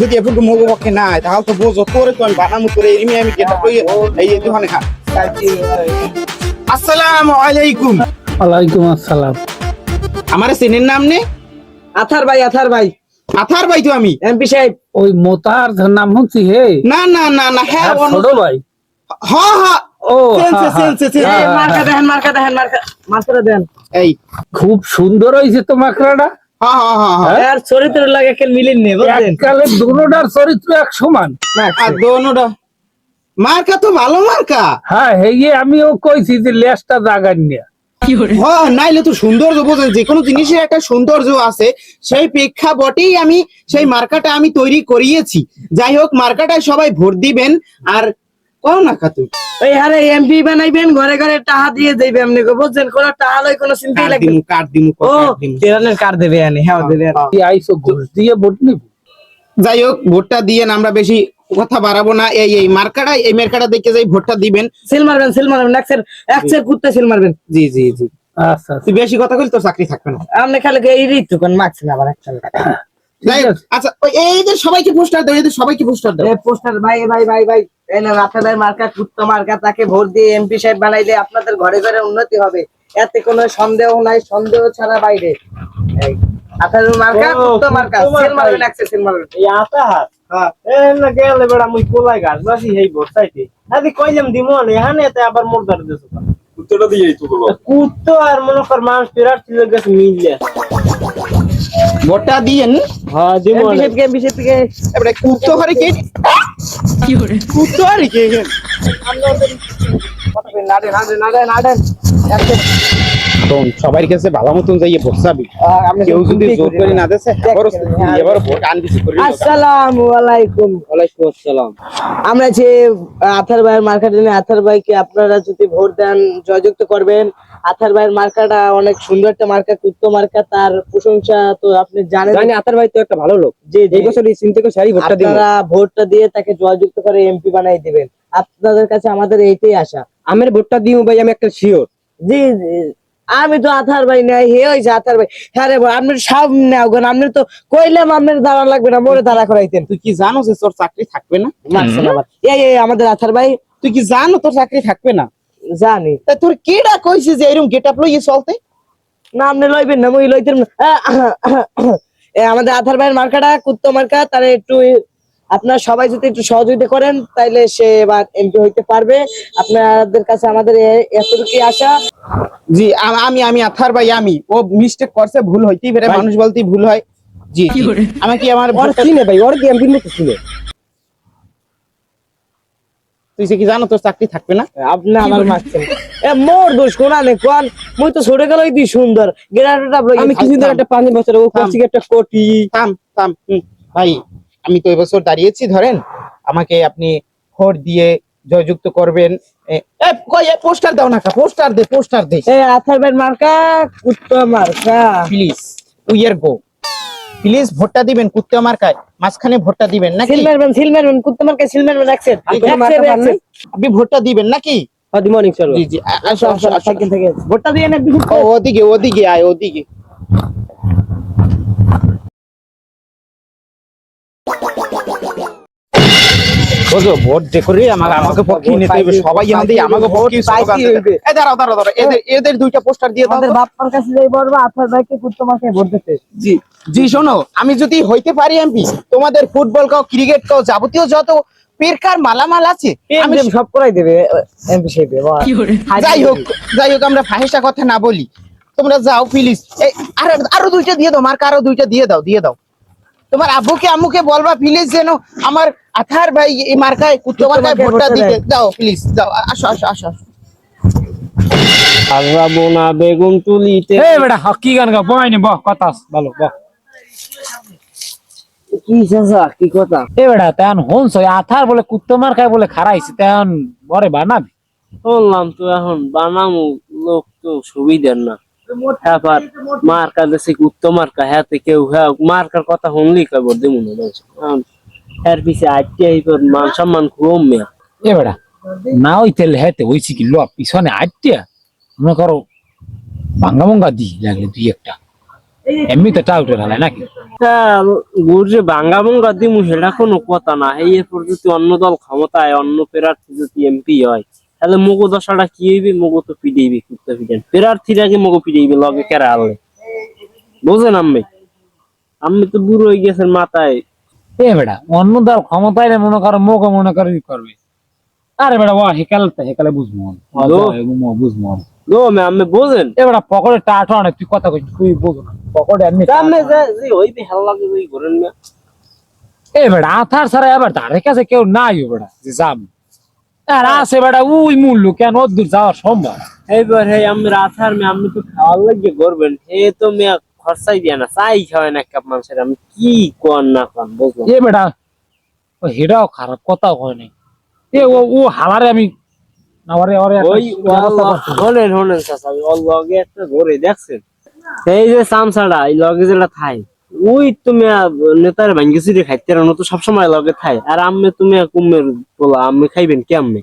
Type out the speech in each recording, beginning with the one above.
যদি এফুট মগো পক্ষে নাই তাহলে তো বোঝো তোরে তো আমি বানামু তোরে এরিমি আমি কেটা কই এই দোকানে খা। আসসালামু আলাইকুম। ওয়ালাইকুম আসসালাম। আমারে নাম নে? আথার ভাই আথার ভাই। আথার ভাই তো আমি। এমপি সাহেব। ওই মোতার নাম হচ্ছে হে? না না না না হ্যাঁ ছোট ভাই। হ্যাঁ হ্যাঁ ও মার্কা দেখেন মার্কা দেখেন মার্কা মার্কাটা দেন। এই। খুব সুন্দর হয়েছে তো মাকড়াটা। আর চরিত্র লাগে কেন মিলেন নে বুঝলেন? দুটোটার চরিত্র এক সমান। আর দোনোটা। মার্কা তো ভালো মার্কা। হ্যাঁ হেয়ে আমিও কইছি যে লেজটা জাগান নিয়ে হ্যাঁ নাইলে তো সৌন্দর্য বোঝেন যে কোনো জিনিসের একটা সৌন্দর্য আছে সেই প্রেক্ষাপটেই আমি সেই মার্কাটা আমি তৈরি করিয়েছি। যাই হোক মার্কাটায় সবাই ভোট দিবেন আর কও না তুই ওই হারে এমপি বানাইবেন ঘরে ঘরে টাকা দিয়ে গো বুঝছেন? কোন টাকা লই কোনো চিন্তাই লাগবে দিমু কার দিমু কার দিমু। তেরানের কার দেবে আনি হ্যাঁ দেবে কি আইসো ঘুষ দিয়ে ভোট নিব? যাই হোক ভোটটা দিয়ে আমরা বেশি কথা বাড়াবো না। এই এই মার্কাটা এই মার্কাটা দেখে যাই ভোটটা দিবেন। সিল মারবেন সিল মারবেন একসের একসের কুত্তে সিল মারবেন। জি জি জি। আচ্ছা তুই বেশি কথা কইলে তোর চাকরি থাকবে না। আপনি খালি এই ঋতু কোন মারছেন আবার একটা যাই হোক, আচ্ছা ওই এইদের সবাইকে পোস্টার দাও এদের সবাইকে পোস্টার দাও। পোস্টার ভাই ভাই ভাই ভাই। এই না রাফেদার মার্কা কুত্তা মার্কা তাকে ভোট দিয়ে এমপি সাহেব বানাইলে আপনাদের ঘরে ঘরে উন্নতি হবে। এতে কোনো সন্দেহ নাই সন্দেহ ছাড়া বাইরে। এই আপনাদের মার্কা কুত্তা মার্কা কুত্তা সিল মার্কা। মারবেন একসের সিল মারবেন। এই আতা হাত। হ্যাঁ। এ না গেলে বেড়া মুই কোলাই গাছ বাসি হেই বসাইতে আদি কইলাম দিমো এখানে এতে আবার মোরদার দেছো কুত্তাটা দিয়ে তো বলো। কুত্তো আর মনে কর মানুষ পেরার ছিল গেছে মিললে ভোটটা দিয়েন। হ্যাঁ দিমো এমপি সাহেবকে এমপি সাহেব এবারে কুত্তো করে কে কুত্তো আর কে নাড়ে নাড়ে নাড়ে নাড়েন সবার কাছে ভালো মতন যাইয়ে কেউ যদি জোর করে না দেছে এবার ভোট করি আসসালামু আলাইকুম। ওয়ালাইকুম আসসালাম। আমরা যে আথার ভাইয়ের মার্কাটা নিয়ে আথার ভাইকে আপনারা যদি ভোট দেন জয়যুক্ত করবেন। আথার ভাইয়ের মার্কাটা অনেক সুন্দর একটা মার্কা কুত্তো মার্কা তার প্রশংসা তো আপনি জানেন। জানি আতার ভাই তো একটা ভালো লোক। জি এই বছর এই সারি ভোটটা দিব। আপনারা ভোটটা দিয়ে তাকে জয়যুক্ত করে এমপি বানাই দিবেন। আপনাদের কাছে আমাদের এইটাই আশা। আমার ভোটটা দিব ভাই আমি একটা শিওর জি জি। আমি তো আথার ভাই নাই হে হয়েছে আথার ভাই। হ্যাঁ রে ভাই, আপনি সব নেও গেন আপনি তো কইলাম আপনার দাঁড়া লাগবে না মোরে দাঁড়া করাইতেন। তুই কি জানো যে তোর চাকরি থাকবে না? এই এই আমাদের আথার ভাই তুই কি জানো তোর চাকরি থাকবে না? জানি। তা তোর কেডা কইছিস যে এরকম গেট আপ লইয়ে চলতে? না আপনি লইবেন না মুই লইতেন না। এ, আমাদের আধার ভাইয়ের মার্কাটা কুত্তো মার্কা তারা একটু আপনারা সবাই যদি একটু সহযোগিতা করেন তাইলে সে এবার এমপি হইতে পারবে। আপনাদের কাছে আমাদের এ- এতটুকুই আশা। জি আমি আমি আথার ভাই আমি। ও মিস্টেক করছে ভুল হইতেই পারে মানুষ বলতেই ভুল হয়। জি। আমি কি আমার ওর চিনে ভাই ওর কি এমপির মতো চিনে। তুই সে কি জানো তোর চাকরি থাকবে না? আপনি আমার মারছেন। এ মোর দোষ কোনা নে কোন? মুই তো ছোট গেলই দি সুন্দর। গেরাটা আমি কিছুদিন একটা পানি বছর ও করছি কি একটা কোটি। থাম থাম ভাই আমি তো এবছর দাঁড়িয়েছি ধরেন। আমাকে আপনি ভোট দিয়ে জয়যুক্ত করবেন। পোস্টার দাও না পোস্টার দে পোস্টার দে। এ আথার মার্কা কুত্তো মার্কা। প্লিজ উইয়ার গো প্লিজ ভোটটা দিবেন কুত্তে মার্কায়। মাঝখানে ভোটটা দিবেন নাকি? সিল মারবেন সিল মারবেন কুত্তো মার্কা সিল মারবেন একসেট আপনি ভোটটা দিবেন নাকি? অনেক চলো। জি জি আসো আসো সাইকেল থেকে ভোটটা দিয়ে না ওদিকে ওদিকে আয় ওদিকে। বুঝো ভোট যে করে আমাকে আমাকে পক্ষে নিতে হবে সবাই আমাদের আমাকে পক্ষে স্লোগান দেবে। এই দাঁড়াও দাঁড়াও দাঁড়াও এদের এদের দুইটা পোস্টার দিয়ে দাও। বাপ্পার কাছে যাই বলব আপনার ভাইকে কুত্তো ভোট দিতে। জি জি শোনো আমি যদি হইতে পারি এমপি তোমাদের ফুটবল কাও ক্রিকেট কাও যাবতীয় যত পেরকার মালামাল আছে আমি আমি সব করাই দেবে এমপি সাহেব যাই হোক যাই হোক আমরা ফাহেসা কথা না বলি। তোমরা যাও প্লিজ আর আরও দুইটা দিয়ে দাও মার্কা আরও দুইটা দিয়ে দাও দিয়ে দাও। তোমার আব্বুকে আম্মুকে বলবা প্লিজ যেন আমার আথার ভাই এই মার্কায় কুত্তো মার্কায় ভোটটা দিতে দেয়। যাও প্লিজ যাও আসো আসো আসো বেগুন তুলিতে এ বেটা হ, কি গান গা বয়নি বহ কথা আছে, ভালো বহ। কি কথা? এ বেটা তেন হনস আথার বলে বলে খারাইছে তেন বরে বানাবি। শুনলাম তো এখন বানামু লোক তো সুবিধার না। তারপর মার্কা দেশে উত্তম মার্কা? হাতে কেউ হ্যাঁ মার্কার কথা শুনলি দেবো না পিছে মান সম্মান খুব মেয়া। এ বেটা না ওই তেল হেতে ওইছি কি লো পিছনে মনে করো ভাঙ্গা ভঙ্গা দি লাগলে দুই একটা। এমনি তো নাকি গুড়ে ভাঙ্গা ভঙ্গা দিমু সেটা কোনো কথা না। এই এরপর যদি অন্য দল ক্ষমতায় অন্য প্রার্থী যদি এমপি হয় তাহলে মগো দশাটা কি হইবে? মগো তো পিড়াইবে কুত্তা পিড়েন প্রার্থীরা কি মগো পিড়াইবে লগে কেরা আনলে? বুঝেন আম্মি? আমি তো বুড়ো হয়ে গেছেন মাথায়। এ বেটা অন্য দল ক্ষমতায় মনে করো মোকে মনে করে করবে। আরে বেটা ও হেকাল তো হেকালে বুঝব? বুঝব গো আমি বোঝেন? এ বেটা পকেটে টাটো অনেক তুই কথা কইছিস তুই বুঝ না। পকেটে আমি যে যে হইবে হেলা লাগে ওই করেন না। এ বেটা আথার ছাড়া এবার তার কাছে কেউ নাই বেটা যে যাম। আর আছে বেটা উই মূল্য কেন? দূর যাওয়া সম্ভব। এইবার হে আমি রাথার মে আমি তো খাওয়ার লাগে করবেন হে তো মে খরচাই দিয়ে না চাই খাওয়াই না কাপ মানুষের। আমি কি কর না কর বুঝলাম এ বেটা ও হেটাও খারাপ কথাও হয় নাই। এ ও ও হালারে আমি না ওরে ওই। হলেন হলেন চাচা ওর লগে একটা ঘরে দেখছেন? এই যে সামসাড়া এই লগে যেটা থাই। ওই তুমি নেতার ভাঙ্গি চিড়ে খাইতে রানো তো সবসময় লগে খাই আর আমি তুমি কুমের পোলা আমি খাইবেন কেমনে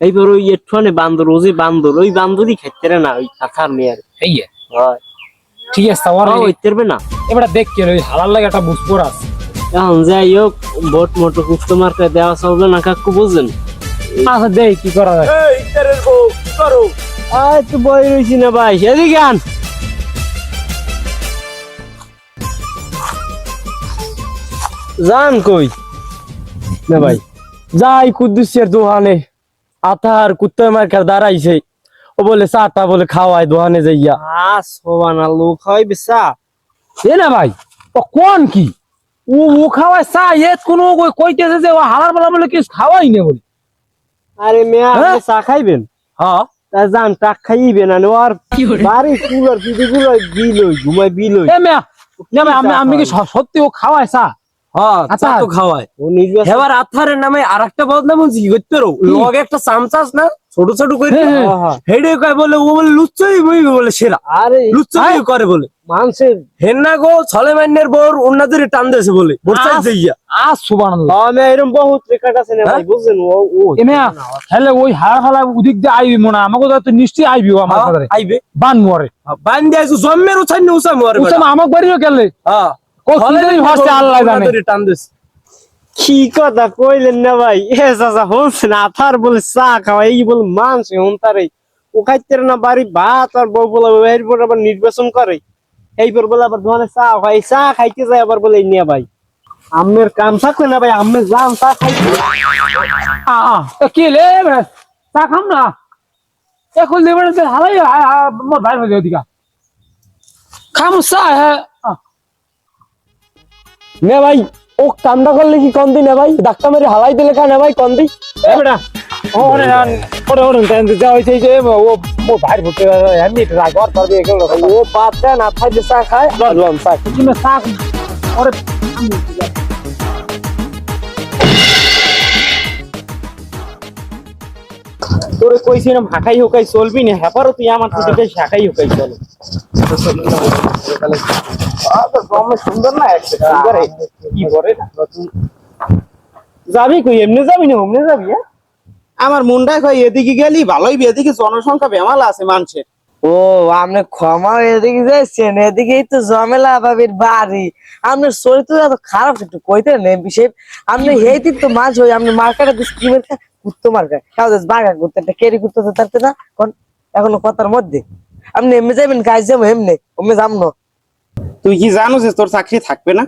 এইবার ওই একটুখানি বান্দর ও যে বান্দর ওই বান্দরই খাইতে না ওই কাঁথার মেয়ের এই হয়। ঠিক আছে ওর ওই তেরবে না। এবার দেখ কি ওই হালার লাগে একটা বুঝপোর আছে। এখন যাই হোক ভোট মোটো কুস্তমার দেওয়া চলবে না কাকু বুঝলেন? আচ্ছা দেখ কি করা যায়। এই তেরের বউ কি করো? আয় তো বই রইছি না ভাই। এদিকে আন। জান কই? না ভাই। যাই কুদ্দুসের দোহানে আথার কুত্তে মার্কার দাঁড়াইছে। ও বলে চাটা বলে খাওয়ায় দোহানে যাইয়া। আ সোবানা লোক হয় বিসা এ না ভাই ও কোন কি? ও ও খাওয়ায় চা এত কোন কইতেছে যে ও হালার বেলা বলে কি খাওয়াই না বলে। আরে মেয়া আপনি হ্যাঁ? চা খাইবেন? হ্যাঁ। তা জান টাক খাইবেন না আর বাড়ি কুলার দিদি কুলার বিল ঘুমাই বিল এ মিয়া না ভাই, আমি আমি কি সত্যি ও খাওয়ায় চা। চা? তো খাওয়ায়। এবার আথারের নামে আর একটা বদনাম হচ্ছে কি করতে লগে একটা চামচাস না? ছোট ছোট করে হ্যাঁ, হ্যাঁ। হেডে কয় বলে ও বলে লুচ্চই বই বলে সেরা। আরে লুচ্চই করে বলে। মানুষের হেন্না গো বোর টান দিয়েছে বলে বোরচাই আস- যাইয়া। আ সুবহানাল্লাহ। আমি এরকম বহুত রেকর্ড আছে না ভাই হ্যাঁ? বুঝছেন? ও ও এ মিয়া ওই হালার ফালা ওদিক দিয়ে আইবি মনে হয়। আমাকে তো নিশ্চয়ই আইবি ও আমার আইবে। বান মরে। বান দিয়েছ জন্মের উছাই না উছাই মরে আমাকে বাড়িও হ্যাঁ। ভাসতে আল্লাহ জানে। কি কথা কইলেন না ভাই? এ চাচা হচ্ছে না আথার বলে চা খাওয়া এই বলে মানছে হন্তারে। ও খাইতে না বাড়ি ভাত আর বউ বলে এরপর আবার নির্বাচন করে। এইপর বলে আবার ধরে চা খাই চা খাইতে যায় আবার বলে এই নিয়ে ভাই। আমের কাম থাকবে না ভাই আমের যান চা খাইতে আ আ কি লে চা খাম না? এখন দেবে না হালাই ভাই হয়ে ওদিকা। খাম চা হ্যাঁ। নে ভাই ও কামটা করলে কি কন্দি না ভাই ধাক্কা মেরে হালাই দিলে কানে ভাই কন্দি বেটা ওরে না ওরে ওরে তেন যা হইছে যে ও মোর ভাই ভুতে এমনি রাগ আর পারবে এগুলো ও পাত দেয় না খাইলে চা খায় লম চা কি মে চা ওরে তোরে কইছিলাম হাকাই হুকাই চলবি না হ্যাপারও তুই আমার দিকে হাকাই হুকাই চল সুন্দর না সুন্দর কি করে যাবি কই? এমনি যাবি না অমনে যাবি হ্যাঁ? আমার মুন্ডা কই এদিকে গেলি ভালোই এদিকে জনসংখ্যা বেমালা আছে মানুষের। ও আপনি ক্ষমা এদিকে এদিকেই তো জমেলা বাবির বাড়ি। আপনার এত খারাপ একটু কইতে নেই বিষয় আপনি হেইতি তো মাঝ হই আপনি মার্কেটে স্কিমের কুত্তো কাউ দেশ বাগা করতে একটা কেরি করতে তো তারতে না কোন? এখনও কথার মধ্যে। আপনি এমনি যাবেন কাজ যাব এমনি ওমনি যাম না। তুই কি জানো যে তোর চাকরি থাকবে না?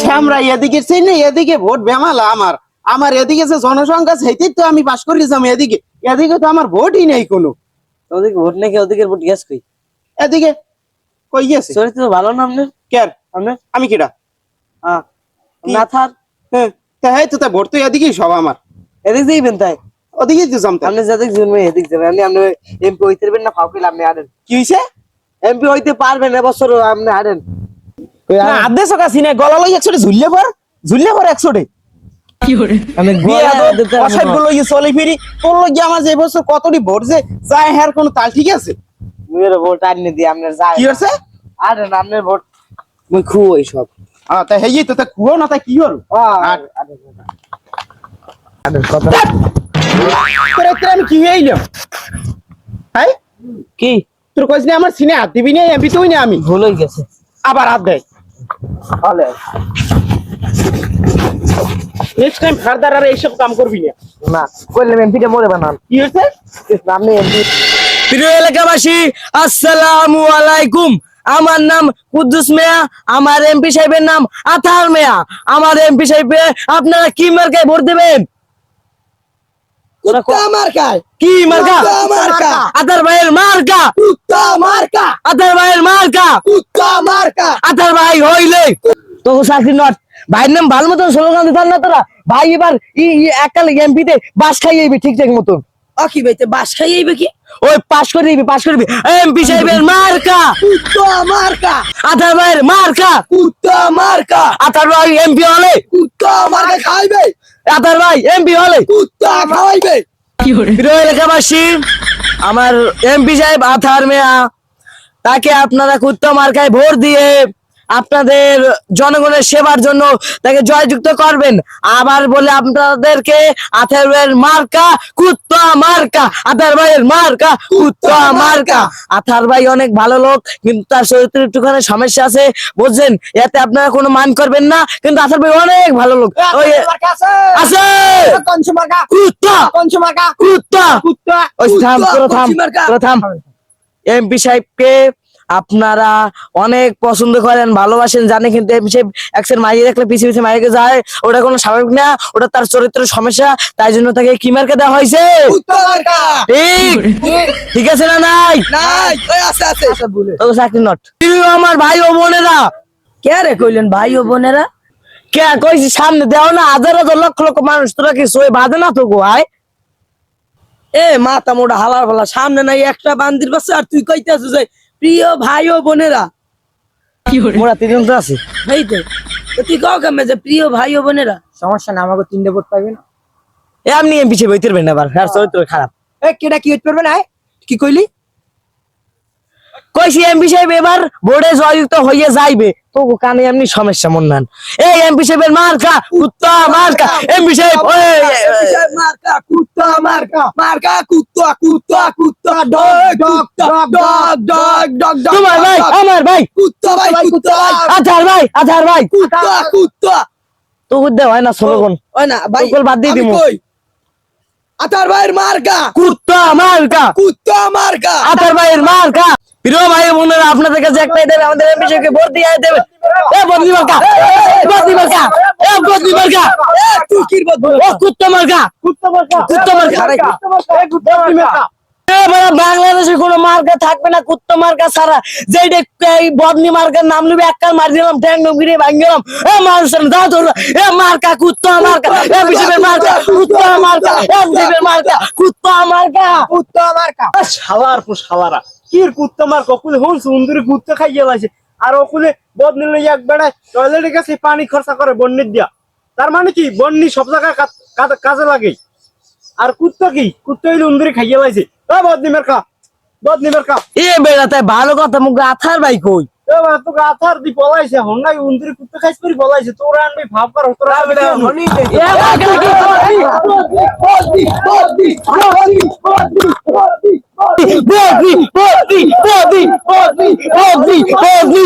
শ্যামরা এদিকে সেই না এদিকে ভোট বেমালা আমার। আমার এদিকে যে জনসংখ্যা সেইতেই তো আমি এদিকে। এদিকে তো আমার ভোটই নেই কোনো। ওদিকে ভোট নাকি ওদিকে ভোট গ্যাস কই? এদিকে কই গেছে? চরিত্র ভালো না আপনার? আপনার? আমি কিডা? হ্যাঁ কি? না থার হ্যাঁ তা হ্যাঁ তো তা ভোট তো এদিকেই সব আমার। এদিক তাই? ওদিকেই তো জামতে। আপনি যাদের এদিক যাবেন আপনি আপনি এমপি হইতে পারবেন না ফাউকিল আপনি আনেন কি হইছে? এমপি হইতে পারবেন এবছর আপনি আনেন না আদে সকা সিনে গলা লই একশোটে ঝুললে পর ঝুললে পর একশোটে। আমি বিয়া অসাইডগুলো চলে ফিরি। তোর লগে আমার যে বছর কতটি ভোট যে যায় হ্যার কোনো তাল ঠিক আছে? মেয়ের ভোট আনিয়ে দিই আপনার যায়। কি হচ্ছে আনেন আপনার ভোট। মুই খুব ওই সব। আ তা হেই তো তা কুয়ো না তা কি হল? আর আমি কি হইলাম? হাই কি? তোর কইস না আমার সিনে হাত দিবি না এমপি তুই না আমি। ভুল হয়ে গেছে। আবার হাত দেয় নেক্সট টাইম ফার্দার আর এইসব কাম করবি না। না করলে এমপিটা মরে বানান। কি হয়েছে? আপনি এমপি। প্রিয় এলাকাবাসী আসসালামু আলাইকুম। আমার নাম কুদ্দুস মিয়া আমার এমপি সাহেবের নাম আথার মিয়া। আমার এমপি সাহেবে আপনারা কি মার্কায় ভোট দেবেন? কি মার্কা? আতার ভাইয়ের মার্কা। আতার ভাইয়ের মার্কা। আতার ভাই হইলে। তো চাকরি নট। ভাইয়ের নাম ভালো মতন স্লোগান দিতাম না তোরা। ভাই এবার ই একাল এমপিতে বাস খাইয়ে ঠিক ঠিক মতন। কি ভাইতে বাস খাইয়াইবে কি? ওই পাস করে দিবি পাস করে দিবি। এমপি সাহেবের মার্কা। কুত্তা মার্কা। আতার ভাইয়ের মার্কা। কুত্তা মার্কা। আতার ভাই এমপি হলে। কুত্তা মার্কা খাইবে। আতার ভাই এমপি হলে। প্রিয় এলাকাবাসী আমার এমপি সাহেব আথার মেয়া তাকে আপনারা কুত্তা মার্কায় ভোট দিয়ে আপনাদের জনগণের সেবার জন্য তাকে জয়যুক্ত করবেন। আবার বলে আপনাদেরকে আথার ভাইয়ের মার্কা কুত্তা মার্কা আথার ভাইয়ের মার্কা কুত্তা মার্কা। আথার ভাই অনেক ভালো লোক কিন্তু তার চরিত্র একটুখানি সমস্যা আছে বুঝছেন? এতে আপনারা কোনো মান করবেন না কিন্তু আথার ভাই অনেক ভালো লোক। আছে। কুত্তা! কুত্তা! কুত্তা থাম। এমপি সাহেবকে আপনারা অনেক পছন্দ করেন ভালোবাসেন জানে কিন্তু সাহেব একসের মাইয়ে দেখলে পিছিয়ে পিছিয়ে মাইকে যায় ওটা কোনো স্বাভাবিক না ওটা তার চরিত্রের সমস্যা তাই জন্য তাকে কি মার্কে দেওয়া হয়েছে? ঠিক। ঠিক আছে না নাই? নাই। ওই আছে আছে তো চাকরি নট। আমার ভাই ও বোনেরা? কে রে কইলেন ভাই ও বোনেরা? কে কইছি সামনে দেও না হাজার হাজার লক্ষ লক্ষ মানুষ তোরা কি সই বাঁধে না তো গো আয় এ মাথা মোটা হালার ফালা সামনে নাই একটা বান্দির পাশে আর তুই কইতে কইতেছিস যে প্রিয় ভাই ও বোনেরা মোরা তিনজন তো আছে। এই তো তো তুই কাও কেমন যে প্রিয় ভাই ও বোনেরা? সমস্যা না আমাকে তিনটে ভোট পাইবেন এ আপনি এমপি সাহেব বইতে পারবেন না আবার আর চরিত্র খারাপ। এ কেটা কি হইতে পারবে না কি কইলি? কইছি এমপি সাহেব এবার বোর্ডে জয়যুক্ত হয়ে যাইবে। তো কানে এমনি সমস্যা মন নান এই এমপি সাহেবের মার্কা কুত্তা মার্কা। এমপি সাহেব মার্কা কুত্তা মার্কা। মার্কা কুত্তা কুত্তা কুত্তা। Dog dog dog dog dog তোমার ভাই আমার ভাই। কুত্তা ভাই কুত্তা আধার ভাই আধার ভাই। কুত্তা কুত্তা। তো হয় না স্লোগান ওই না ভাই বাদ দিয়ে। কই? আতার ভাইয়ের মার্কা। কুত্তা মার্কা। কুত্তা মার্কা। আধার ভাইয়ের মার্কা। প্রিয় ভাই বোনেরা আপনাদের কাছে একটাই দেবে আমাদের এমপি সাহেবকে ভোট দিয়ে দেবে। এ বদলি মার্কা এ বদলি মার্কা এ বদলি মার্কা এ, তুই কি ও কুত্তা মার্কা কুত্তা মার্কা কুত্তা মার্কা আরে, এই কুত্তা মার্কা। বাংলাদেশে কোনো মার্কা থাকবে না কুত্তা মার্কা ছাড়া। যেটা এই বদনি মার্কার নাম নিবে এক কাল মার দিলাম ট্যাং নগিরে ভাঙলাম এ মানুষের দাও তোর এ মার্কা কুত্তা মার্কা এ বিশেষের মার্কা কুত্তা মার্কা এ মার্কা কুত্তা মার্কা। কুত্তা মার্কা। পো শালারা। কির কুত্তা মার ককুলে হন সুন্দরী কুত্তা খাইয়ে লাইছে। আর ওকুলে নিলে এক বেড়ায় টয়লেটের কাছে পানি খরচা করে বন্যের দিয়া। তার মানে কি? বন্যি সব জায়গায় কাজ- লাগে। আর কুত্তা কি? কুত্তা হইলে উন্দুরি খাইয়ে লাইছে। বদনি মেরকা বদনি মেরকা। এ বেড়াতে ভালো কথা, মুখ আথার ভাই কই? ও তোকে আথার দি পলাইছে হন্নাই উন্দুরি কুত্তা খাইছ করি পলাইছে তোরা আনবি ভাব কর তোরা আনবি এ মার্কা কি বদনি বদনি বদনি বদনি বদনি বদনি বদনি বদনি